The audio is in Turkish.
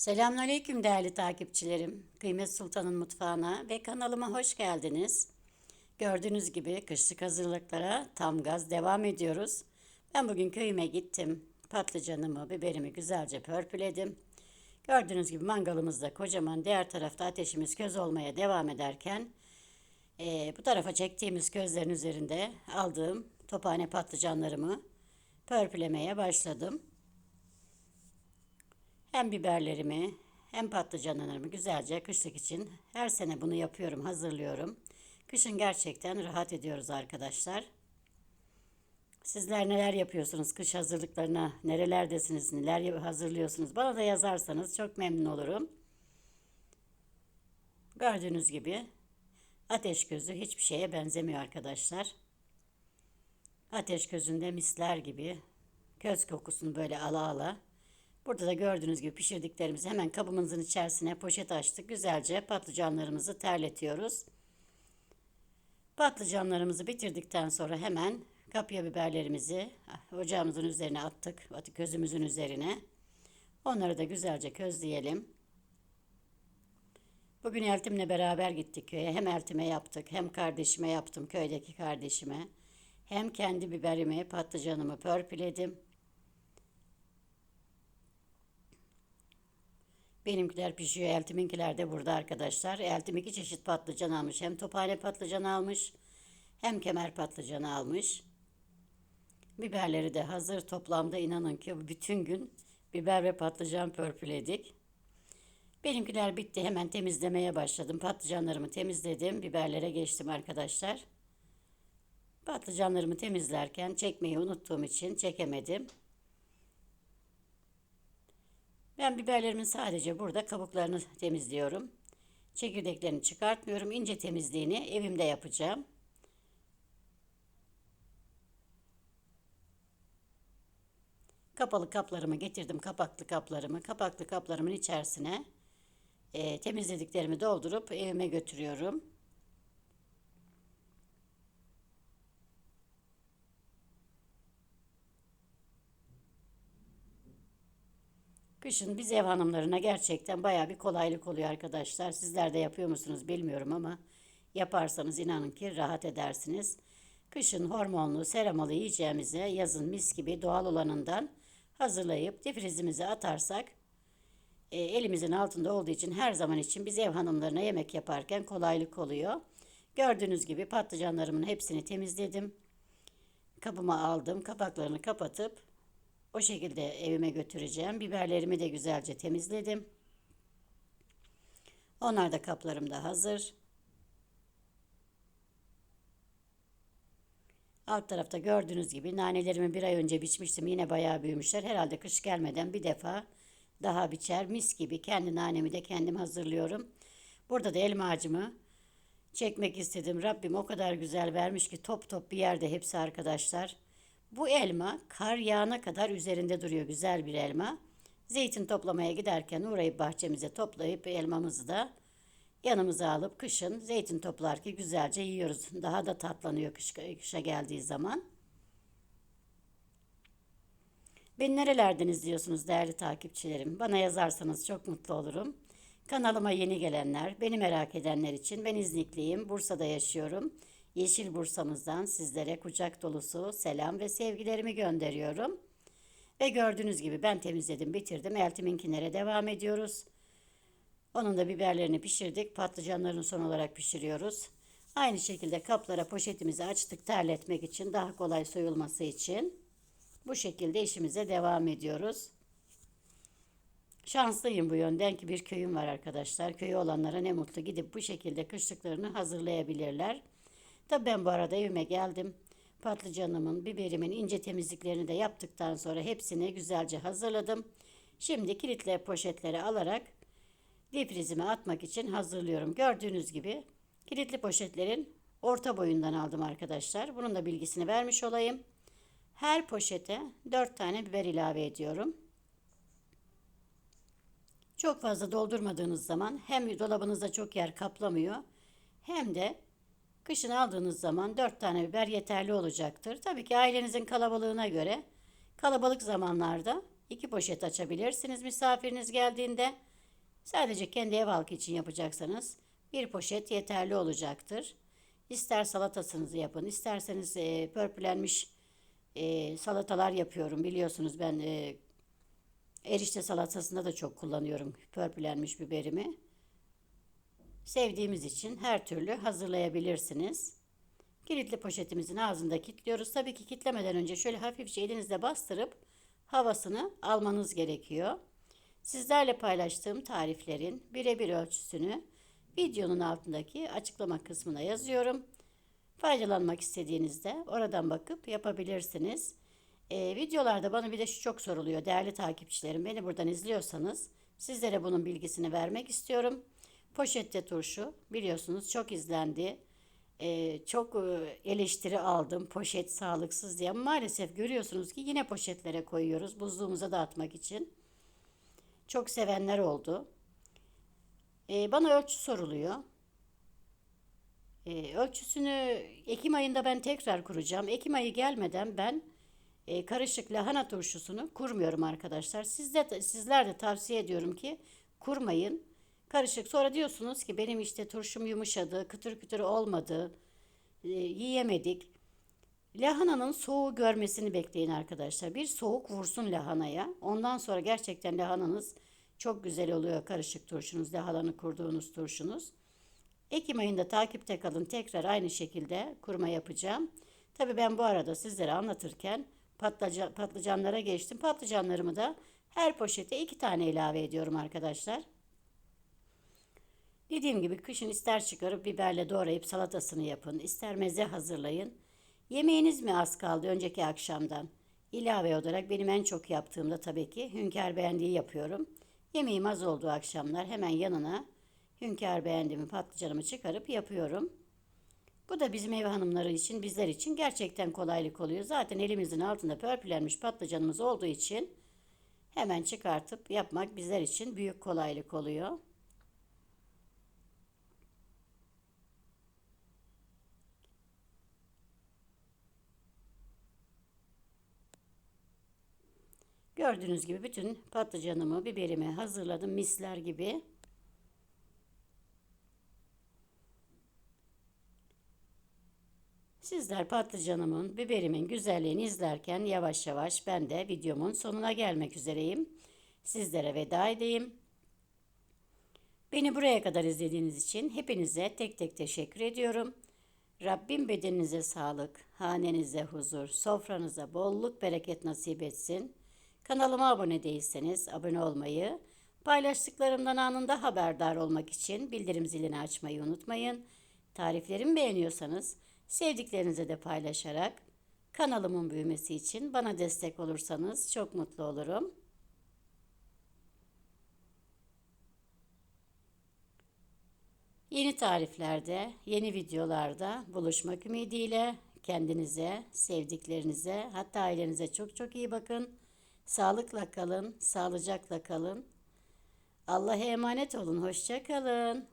Selamünaleyküm değerli takipçilerim. Kıymet Sultan'ın mutfağına ve kanalıma hoş geldiniz. Gördüğünüz gibi kışlık hazırlıklara tam gaz devam ediyoruz. Ben bugün köyüme gittim. Patlıcanımı, biberimi güzelce pörpüledim. Gördüğünüz gibi mangalımız da kocaman. Diğer tarafta ateşimiz köz olmaya devam ederken eee, bu tarafa çektiğimiz közlerin üzerinde aldığım tophane patlıcanlarımı pörpülemeye başladım. Hem biberlerimi hem patlıcanlarımı güzelce kışlık için her sene bunu yapıyorum, hazırlıyorum. Kışın gerçekten rahat ediyoruz arkadaşlar. Sizler neler yapıyorsunuz kış hazırlıklarına, nerelerdesiniz, neler hazırlıyorsunuz? Bana da yazarsanız çok memnun olurum. Gördüğünüz gibi ateş gözü hiçbir şeye benzemiyor arkadaşlar. Ateş gözünde misler gibi köz kokusunu böyle ala ala Burada da gördüğünüz gibi pişirdiklerimizi hemen kabımızın içerisine poşet açtık. Güzelce patlıcanlarımızı terletiyoruz. Patlıcanlarımızı bitirdikten sonra hemen kapya biberlerimizi ocağımızın üzerine attık. Közümüzün üzerine. Onları da güzelce közleyelim. Bugün Eltim'le beraber gittik köye. Hem Eltim'e yaptık hem kardeşime yaptım köydeki kardeşime. Hem kendi biberimi, patlıcanımı pörpüledim. Benimkiler pişiyor. Eltiminkiler de burada arkadaşlar. Eltim iki çeşit patlıcan almış. Hem tophane patlıcan almış hem kemer patlıcan almış. Biberleri de hazır. Toplamda inanın ki bütün gün biber ve patlıcan pörpüledik. Benimkiler bitti. Hemen temizlemeye başladım. Patlıcanlarımı temizledim. Biberlere geçtim arkadaşlar. Patlıcanlarımı temizlerken çekmeyi unuttuğum için çekemedim. Ben biberlerimin sadece burada kabuklarını temizliyorum. Çekirdeklerini çıkartmıyorum. İnce temizliğini evimde yapacağım. Kapalı kaplarımı getirdim. Kapaklı kaplarımı. Kapaklı kaplarımın içerisine e, temizlediklerimi doldurup evime götürüyorum. Kışın biz ev hanımlarına gerçekten baya bir kolaylık oluyor arkadaşlar. Sizler de yapıyor musunuz bilmiyorum ama yaparsanız inanın ki rahat edersiniz. Kışın hormonlu, seramalı yiyeceğimize yazın mis gibi doğal olanından hazırlayıp difrizimize atarsak e, elimizin altında olduğu için her zaman için biz ev hanımlarına yemek yaparken kolaylık oluyor. Gördüğünüz gibi patlıcanlarımın hepsini temizledim. Kabıma aldım. Kapaklarını kapatıp o şekilde evime götüreceğim. Biberlerimi de güzelce temizledim. Onlar da kaplarımda hazır. Alt tarafta gördüğünüz gibi nanelerimi bir ay önce biçmiştim. Yine bayağı büyümüşler. Herhalde kış gelmeden bir defa daha biçer. Mis gibi kendi nanemi de kendim hazırlıyorum. Burada da elma ağacımı çekmek istedim. Rabbim o kadar güzel vermiş ki top top bir yerde hepsi arkadaşlar. Bu elma kar yağına kadar üzerinde duruyor güzel bir elma. Zeytin toplamaya giderken uğrayıp bahçemize toplayıp elmamızı da yanımıza alıp kışın zeytin toplar ki güzelce yiyoruz. Daha da tatlanıyor kış, kışa geldiği zaman. Beni nerelerden izliyorsunuz değerli takipçilerim? Bana yazarsanız çok mutlu olurum. Kanalıma yeni gelenler, beni merak edenler için ben İznikliyim, Bursa'da yaşıyorum. Yeşil Bursa'mızdan sizlere kucak dolusu selam ve sevgilerimi gönderiyorum. Ve gördüğünüz gibi ben temizledim, bitirdim. Eltiminkilere devam ediyoruz. Onun da biberlerini pişirdik. Patlıcanlarını son olarak pişiriyoruz. Aynı şekilde kaplara poşetimizi açtık terletmek için, daha kolay soyulması için. Bu şekilde işimize devam ediyoruz. Şanslıyım bu yönden ki bir köyüm var arkadaşlar. Köyü olanlara ne mutlu gidip bu şekilde kışlıklarını hazırlayabilirler. Tabii ben bu arada evime geldim. Patlıcanımın, biberimin ince temizliklerini de yaptıktan sonra hepsini güzelce hazırladım. Şimdi kilitle poşetleri alarak difrizime atmak için hazırlıyorum. Gördüğünüz gibi kilitli poşetlerin orta boyundan aldım arkadaşlar. Bunun da bilgisini vermiş olayım. Her poşete 4 tane biber ilave ediyorum. Çok fazla doldurmadığınız zaman hem dolabınızda çok yer kaplamıyor hem de Kışın aldığınız zaman 4 tane biber yeterli olacaktır. Tabii ki ailenizin kalabalığına göre kalabalık zamanlarda iki poşet açabilirsiniz misafiriniz geldiğinde. Sadece kendi ev halkı için yapacaksanız bir poşet yeterli olacaktır. İster salatasınızı yapın, isterseniz e, pörpülenmiş e, salatalar yapıyorum. Biliyorsunuz ben e, erişte salatasında da çok kullanıyorum pörpülenmiş biberimi. Sevdiğimiz için her türlü hazırlayabilirsiniz. Kilitli poşetimizin ağzında kilitliyoruz. Tabii ki kitlemeden önce şöyle hafifçe elinizle bastırıp havasını almanız gerekiyor. Sizlerle paylaştığım tariflerin birebir ölçüsünü videonun altındaki açıklama kısmına yazıyorum. Faydalanmak istediğinizde oradan bakıp yapabilirsiniz. Ee, videolarda bana bir de şu çok soruluyor. Değerli takipçilerim beni buradan izliyorsanız sizlere bunun bilgisini vermek istiyorum. Poşette turşu biliyorsunuz çok izlendi. Ee, çok e, eleştiri aldım poşet sağlıksız diye. Maalesef görüyorsunuz ki yine poşetlere koyuyoruz buzluğumuza dağıtmak için. Çok sevenler oldu. Ee, bana ölçü soruluyor. Ee, ölçüsünü Ekim ayında ben tekrar kuracağım. Ekim ayı gelmeden ben e, karışık lahana turşusunu kurmuyorum arkadaşlar. Siz de, sizler de tavsiye ediyorum ki kurmayın. Karışık. Sonra diyorsunuz ki benim işte turşum yumuşadı, kıtır kıtır olmadı, e, yiyemedik. Lahananın soğuğu görmesini bekleyin arkadaşlar. Bir soğuk vursun lahanaya. Ondan sonra gerçekten lahananız çok güzel oluyor karışık turşunuz, lahananı kurduğunuz turşunuz. Ekim ayında takipte kalın. Tekrar aynı şekilde kurma yapacağım. Tabii ben bu arada sizlere anlatırken patlıcan, patlıcanlara geçtim. Patlıcanlarımı da her poşete iki tane ilave ediyorum arkadaşlar. Dediğim gibi kışın ister çıkarıp biberle doğrayıp salatasını yapın, ister meze hazırlayın. Yemeğiniz mi az kaldı önceki akşamdan? İlave olarak benim en çok yaptığımda tabii ki hünkâr beğendiği yapıyorum. Yemeğim az olduğu akşamlar hemen yanına hünkâr beğendiğimi patlıcanımı çıkarıp yapıyorum. Bu da bizim ev hanımları için, bizler için gerçekten kolaylık oluyor. Zaten elimizin altında pörpülenmiş patlıcanımız olduğu için hemen çıkartıp yapmak bizler için büyük kolaylık oluyor. Gördüğünüz gibi bütün patlıcanımı, biberimi hazırladım misler gibi. Sizler patlıcanımın, biberimin güzelliğini izlerken yavaş yavaş ben de videomun sonuna gelmek üzereyim. Sizlere veda edeyim. Beni buraya kadar izlediğiniz için hepinize tek tek teşekkür ediyorum. Rabbim bedeninize sağlık, hanenize huzur, sofranıza bolluk bereket nasip etsin. Kanalıma abone değilseniz abone olmayı, paylaştıklarımdan anında haberdar olmak için bildirim zilini açmayı unutmayın. Tariflerimi beğeniyorsanız sevdiklerinize de paylaşarak kanalımın büyümesi için bana destek olursanız çok mutlu olurum. Yeni tariflerde, yeni videolarda buluşmak ümidiyle kendinize, sevdiklerinize, hatta ailenize çok çok iyi bakın. Sağlıkla kalın, sağlıcakla kalın. Allah'a emanet olun, hoşça kalın.